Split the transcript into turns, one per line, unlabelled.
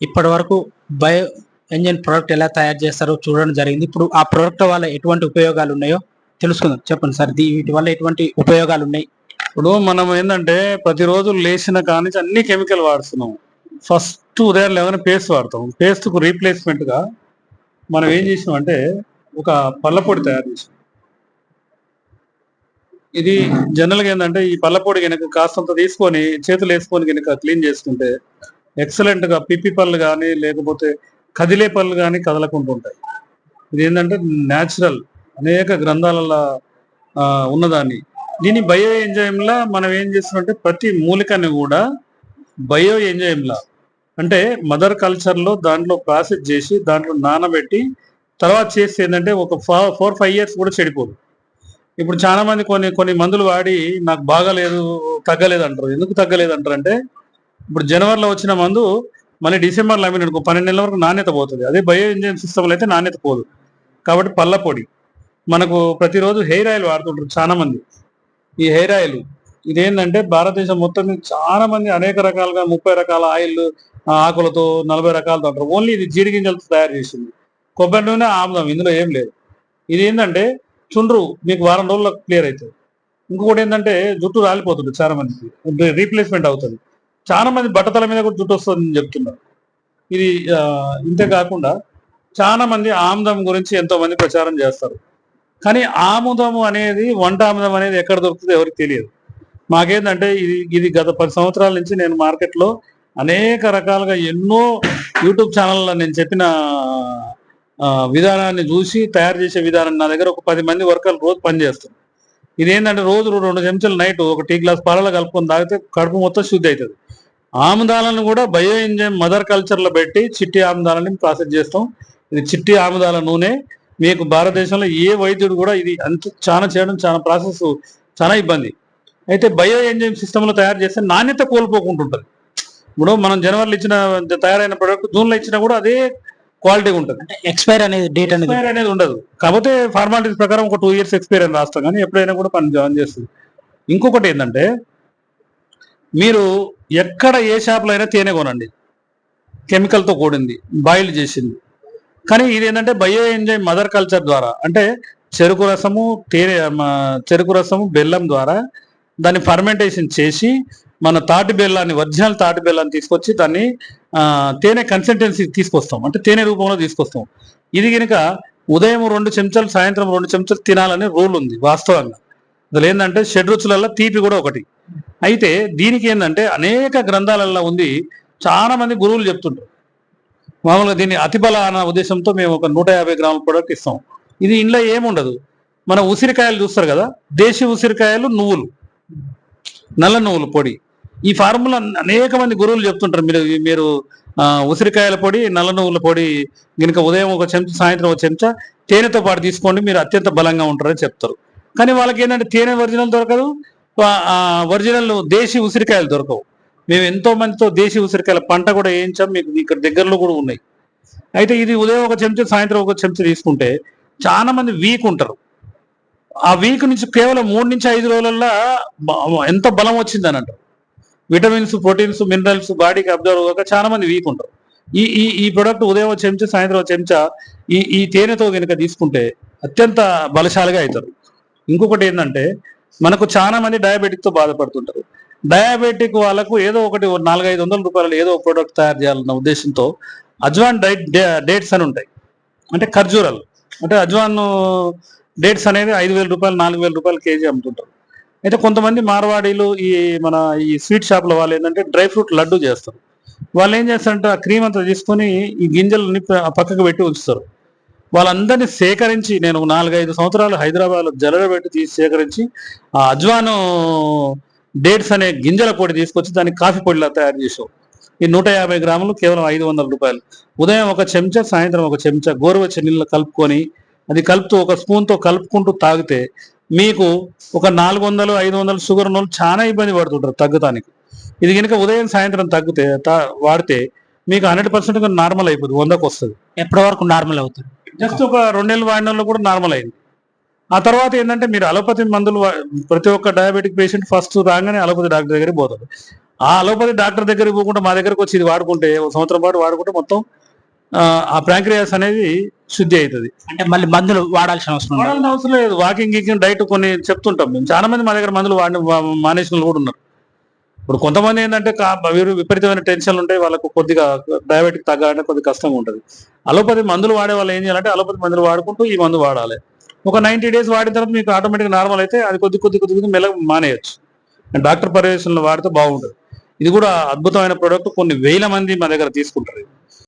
ఇప్పటి వరకు bio engine product ఎలా తయారు చేస్తారో చూడడం జరిగింది. ఇప్పుడు ఆ ప్రోడక్ట్ వల్ల ఎటువంటి ఉపయోగాలు ఉన్నాయో తెలుసుకుందాం. చెప్పండి సార్ వీటి వల్ల ఎటువంటి ఉపయోగాలు ఉన్నాయి?
ఇప్పుడు మనం ఏంటంటే ప్రతిరోజు లేచిన కానీ అన్ని కెమికల్ వాడుతున్నాం. ఫస్ట్ ఉదయం లేవని పేస్ట్ వాడతాం. పేస్ట్కు మనం ఏం చేసినాం అంటే ఒక పళ్ళపొడి తయారు చేసాం ఇది జనరల్గా ఏంటంటే ఈ పళ్ళపొడి కనుక కాస్తంత తీసుకొని చేతులు వేసుకొని కనుక క్లీన్ చేసుకుంటే ఎక్సలెంట్గా పిప్పి పళ్ళు కానీ లేకపోతే కదిలే పళ్ళు కానీ కదలకుండా ఉంటాయి. ఇది ఏంటంటే న్యాచురల్ అనేక గ్రంథాలలో ఉన్నదాన్ని. దీని బయో ఎంజైమ్లా మనం ఏం చేస్తున్నామంటే ప్రతి మూలికని కూడా బయో ఎంజైమ్లా అంటే మదర్ కల్చర్లో దాంట్లో ప్రాసెస్ చేసి దాంట్లో నానబెట్టి తర్వాత చేస్తే ఏంటంటే ఒక ఫోర్ ఫైవ్ ఇయర్స్ కూడా చెడిపోదు. ఇప్పుడు చాలా మంది కొన్ని కొన్ని మందులు వాడి నాకు బాగాలేదు తగ్గలేదు అంటారు ఎందుకు తగ్గలేదు అంటారు అంటే ఇప్పుడు జనవరిలో వచ్చిన మందు మళ్ళీ డిసెంబర్లో అమ్మిన అనుకో పన్నెండు నెలల వరకు నాణ్యత పోతుంది. అదే బయో ఇంజిన్ సిస్టమ్లో అయితే నాణ్యత పోదు. కాబట్టి పళ్ళ పొడి. మనకు ప్రతిరోజు హెయిర్ ఆయిల్ వాడుతుంటారు చాలా మంది. ఈ హెయిర్ ఆయిల్ ఇదేంటంటే భారతదేశం మొత్తం చాలా మంది అనేక రకాలుగా ముప్పై రకాల ఆయిల్ ఆకులతో నలభై రకాలతో అంటారు. ఓన్లీ ఇది జీడి గింజలతో తయారు చేసింది. కొబ్బరి నూనె ఆముదం ఇందులో ఏం లేదు. ఇది ఏంటంటే చుండ్రు మీకు వారం రోజుల్లో క్లియర్ అవుతుంది ఇంకొకటి ఏంటంటే జుట్టు రాలిపోతుంది చాలా మందికి. రీప్లేస్మెంట్ అవుతుంది. చాలా మంది బట్టతల మీద కూడా జుట్టు వస్తుందని చెప్తున్నారు. ఇది ఇంతే కాకుండా చాలా మంది ఆముదం గురించి ఎంతో మంది ప్రచారం చేస్తారు. కానీ ఆముదము అనేది వంట ఆముదం అనేది ఎక్కడ దొరుకుతుందో ఎవరికి తెలియదు. మాకేంటంటే ఇది ఇది గత పది సంవత్సరాల నుంచి నేను మార్కెట్లో అనేక రకాలుగా ఎన్నో యూట్యూబ్ ఛానల్లో నేను చెప్పిన విధానాన్ని చూసి తయారు చేసే విధానం నా దగ్గర ఒక పది మంది వర్కర్లు రోజు పనిచేస్తారు. ఇదేంటంటే రోజు రెండు చెంచాలు నైట్ ఒక టీ గ్లాస్ పాలలో కలుపుకొని తాగితే కడుపు మొత్తం శుద్ధి అవుతుంది. ఆముదాలను కూడా బయో ఎంజైమ్ మదర్ కల్చర్లో పెట్టి చిట్టి ఆముదాలని ప్రాసెస్ చేస్తాం. ఇది చిట్టి ఆముదాల నూనె. మీకు భారతదేశంలో ఏ వైద్యుడు కూడా ఇది అంత చాలా చేయడం చాలా ప్రాసెస్ చాలా ఇబ్బంది. అయితే బయో ఎంజైమ్ సిస్టంలో తయారు చేస్తే నాణ్యత కోల్పోకుంటుంటుంది. ఇప్పుడు మనం జనవరిలో ఇచ్చిన తయారైన ప్రొడక్ట్ జూన్లో ఇచ్చినా కూడా అదే క్వాలిటీ ఉంటుంది.
ఎక్స్పైర్ అనేది డేట్ అనేది
ఎక్స్పైర్ అనేది ఉండదు. కాకపోతే ఫార్మాలిటీస్ ప్రకారం ఒక టూ ఇయర్స్ ఎక్స్పైర్ అని రాస్తాం. కానీ ఎప్పుడైనా కూడా పని జాయిన్ చేస్తుంది. ఇంకొకటి ఏంటంటే మీరు ఎక్కడ ఏ షాప్లో అయినా తేనె కొనండి. కెమికల్తో కూడింది బాయిల్ చేసింది. కానీ ఇది ఏంటంటే బయో ఎంజైమ్ మదర్ కల్చర్ ద్వారా అంటే చెరుకు రసము తేనె చెరుకు రసము బెల్లం ద్వారా దాన్ని ఫర్మెంటేషన్ చేసి మన తాటి బెల్లాన్ని ఒరిజినల్ తాటి బెల్లాన్ని తీసుకొచ్చి దాన్ని తేనె కన్సిస్టెన్సీ తీసుకొస్తాం. అంటే తేనె రూపంలో తీసుకొస్తాం. ఇది కనుక ఉదయం రెండు చెంచాలు సాయంత్రం రెండు చెంచాలు తినాలనే రూల్ ఉంది వాస్తవంగా. అసలు ఏంటంటే షెడ్ రుచులలో తీపి కూడా ఒకటి. అయితే దీనికి ఏంటంటే అనేక గ్రంథాలలో ఉంది చాలా మంది గురువులు చెప్తుంటారు మామూలుగా దీన్ని అతిబల అన్న ఉద్దేశంతో మేము ఒక నూట యాభై గ్రాముల ప్రొడక్ట్ ఇస్తాం. ఇది ఇంట్లో ఏముండదు. మన ఉసిరికాయలు చూస్తారు కదా దేశీ ఉసిరికాయలు నువ్వులు. నల్ల నువ్వులు పొడి. ఈ ఫార్ములా అనేక మంది గురువులు చెప్తుంటారు. మీరు మీరు ఉసిరికాయల పొడి నల్ల నువ్వుల పొడి గనుక ఉదయం ఒక చెంచా సాయంత్రం ఒక చెంచా తేనెతో పాటు తీసుకోండి మీరు అత్యంత బలంగా ఉంటారని చెప్తారు. కానీ వాళ్ళకి ఏంటంటే తేనె ఒరిజినల్ దొరకదు ఒరిజినల్ దేశీ ఉసిరికాయలు దొరకవు. మేము ఎంతో మందితో దేశీ ఉసిరికాయల పంట కూడా వేయించాం మీకు ఇక్కడ దగ్గరలో కూడా ఉన్నాయి. అయితే ఇది ఉదయం ఒక చెంచా సాయంత్రం ఒక చెంచా తీసుకుంటే చాలా మంది వీక్ ఉంటారు. ఆ వీక్ నుంచి కేవలం మూడు నుంచి ఐదు రోజులల్లో ఎంత బలం వచ్చిందని అంటారు. విటమిన్స్ ప్రోటీన్స్ మినరల్స్ బాడీకి అబ్జర్వ్ కాక చాలా మంది వీక్ ఉంటారు ఈ ఈ ఈ ప్రొడక్ట్ ఉదయం చెంచా సాయంత్రం చెంచా ఈ ఈ తేనెతో కనుక తీసుకుంటే అత్యంత బలశాలిగా అవుతారు. ఇంకొకటి ఏంటంటే మనకు చాలా మంది డయాబెటిక్తో బాధపడుతుంటారు. డయాబెటిక్ వాళ్ళకు ఏదో ఒకటి నాలుగైదు వందల రూపాయలు ఏదో ఒక ప్రోడక్ట్ తయారు చేయాలన్న ఉద్దేశంతో అజ్వాన్ డైట్ డేట్స్ అని ఉంటాయి. అంటే ఖర్జూరాలు. అంటే అజ్వాన్ డేట్స్ అనేది ఐదు వేల రూపాయలు నాలుగు వేల రూపాయలు కేజీ అమ్ముతుంటారు. అయితే కొంతమంది మార్వాడీలు ఈ మన ఈ స్వీట్ షాప్ల వాళ్ళు ఏంటంటే డ్రై ఫ్రూట్ లడ్డు చేస్తారు. వాళ్ళు ఏం చేస్తారంటే ఆ క్రీమ్ అంతా తీసుకొని ఈ గింజలని పక్కకు పెట్టి ఉంచుతారు. వాళ్ళందరినీ సేకరించి నేను నాలుగైదు సంవత్సరాలు హైదరాబాద్లో జల్లెడ పెట్టి తీసి సేకరించి ఆ అజ్వాను డేట్స్ అనే గింజల పొడి తీసుకొచ్చి దాన్ని కాఫీ పొడిలా తయారు చేసావు ఈ నూట యాభై గ్రాములు కేవలం ఐదు వందల రూపాయలు. ఉదయం ఒక చెంచా సాయంత్రం ఒక చెంచా గోరువెచ్చని నీళ్ళు కలుపుకొని అది కలుపుతూ ఒక స్పూన్తో కలుపుకుంటూ తాగితే మీకు ఒక నాలుగు వందలు ఐదు వందలు షుగర్ ఉన్న వాళ్ళు చాలా ఇబ్బంది పడుతుంటారు తగ్గటానికి ఇది కనుక ఉదయం సాయంత్రం తగ్గితే వాడితే మీకు హండ్రెడ్ పర్సెంట్ నార్మల్ అయిపోతుంది వందకు వస్తుంది.
ఎప్పటి వరకు నార్మల్ అవుతుంది
జస్ట్ ఒక రెండు నెలలు వాడిన కూడా నార్మల్ అయింది. ఆ తర్వాత ఏంటంటే మీరు అలోపతి మందులు ప్రతి ఒక్క డయాబెటిక్ పేషెంట్ ఫస్ట్ రాగానే అలోపతి డాక్టర్ దగ్గరికి పోతాడు ఆ అలోపతి డాక్టర్ దగ్గరికి పోకుండా మా దగ్గరకు వచ్చి ఇది వాడుకుంటే ఒక సంవత్సరం పాటు వాడుకుంటే మొత్తం ఆ, ప్రాంక్రియాస్ అనేది శుద్ధి అవుతుంది.
అంటే మళ్ళీ మందులు వాడాల్సిన అవసరం.
వాడాల్సిన అవసరం లేదు. వాకింగ్ గీకింగ్ డైట్ కొన్ని చెప్తుంటాం మేము. చాలా మంది మా దగ్గర మందులు వాడిన మానేసిన కూడా ఉన్నారు. ఇప్పుడు కొంతమంది ఏంటంటే వీరు విపరీతమైన టెన్షన్లు ఉంటాయి వాళ్ళకు కొద్దిగా డయాబెటిక్ తగ్గాలంటే కొద్దిగా కష్టంగా ఉంటుంది. అలోపతి మందులు వాడే వాళ్ళు ఏం చేయాలంటే అలోపతి మందులు వాడుకుంటూ ఈ మందు వాడాలి. ఒక నైన్టీ డేస్ వాడిన తర్వాత మీకు ఆటోమేటిక్ నార్మల్ అయితే అది కొద్ది కొద్ది కొద్ది కొద్ది మెల్లగా మానేయచ్చు. డాక్టర్ పర్యవేక్షణలో వాడితే బాగుంటుంది. ఇది కూడా అద్భుతమైన ప్రోడక్ట్. కొన్ని వేల మంది మా దగ్గర తీసుకుంటారు.